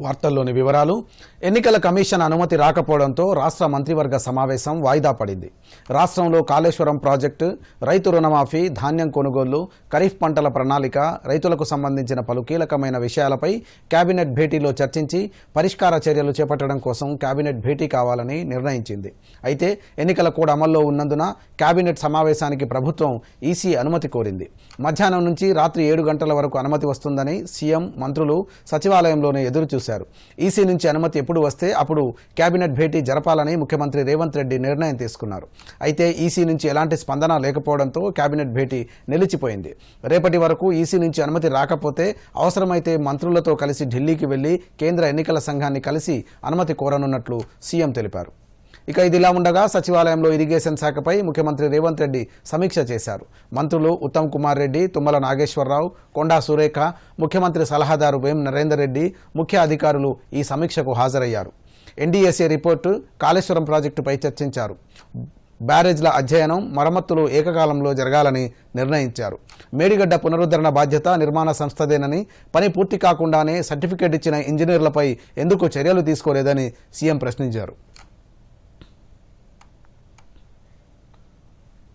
వార్తల్లోని వివరాలు. ఎన్నికల కమిషన్ అనుమతి రాకపోవడంతో రాష్ట్ర మంత్రివర్గ సమావేశం వాయిదా పడింది. రాష్ట్రంలో కాళేశ్వరం ప్రాజెక్టు రైతు రుణమాఫీ ధాన్యం కొనుగోళ్ళు ఖరీఫ్ పంటల ప్రణాళిక రైతులకు సంబంధించిన పలు కీలకమైన విషయాలపై కేబినెట్ భేటీలో చర్చించి పరిష్కార చర్యలు చేపట్టడం కోసం కేబినెట్ భేటీ కావాలని నిర్ణయించింది. అయితే ఎన్నికల కోడ్ అమల్లో ఉన్నందున కేబినెట్ సమావేశానికి ప్రభుత్వం ఈసీ అనుమతి కోరింది. మధ్యాహ్నం నుంచి రాత్రి ఏడు గంటల వరకు అనుమతి వస్తుందని సీఎం మంత్రులు సచివాలయంలోనే ఎదురు చూశారు. ఈసీ నుంచి అనుమతి ఎప్పుడు వస్తే అప్పుడు కేబినెట్ భేటీ జరపాలని ముఖ్యమంత్రి రేవంత్ రెడ్డి నిర్ణయం తీసుకున్నారు. అయితే ఈసీ నుంచి ఎలాంటి స్పందన లేకపోవడంతో కేబినెట్ భేటీ నిలిచిపోయింది. రేపటి వరకు ఈసీ నుంచి అనుమతి రాకపోతే అవసరమైతే మంత్రులతో కలిసి ఢిల్లీకి వెళ్ళి కేంద్ర ఎన్నికల సంఘాన్ని కలిసి అనుమతి కోరనున్నట్లు సీఎం తెలిపారు. ఇక ఇదిలా ఉండగా సచివాలయంలో ఇరిగేషన్ శాఖపై ముఖ్యమంత్రి రేవంత్ రెడ్డి సమీక్ష చేశారు. మంత్రులు ఉత్తమ్ కుమార్ రెడ్డి తుమ్మల నాగేశ్వరరావు కొండా సురేఖ ముఖ్యమంత్రి సలహాదారు వేం నరేందర్ రెడ్డి ముఖ్య అధికారులు ఈ సమీక్షకు హాజరయ్యారు. ఎన్డీఎస్ఏ రిపోర్టు కాళేశ్వరం ప్రాజెక్టుపై చర్చించారు. బ్యారేజ్ల అధ్యయనం మరమ్మతులు ఏకకాలంలో జరగాలని నిర్ణయించారు. మేడిగడ్డ పునరుద్ధరణ బాధ్యత నిర్మాణ సంస్థదేనని పని పూర్తి కాకుండానే సర్టిఫికేట్ ఇచ్చిన ఇంజనీర్లపై ఎందుకు చర్యలు తీసుకోలేదని సీఎం ప్రశ్నించారు.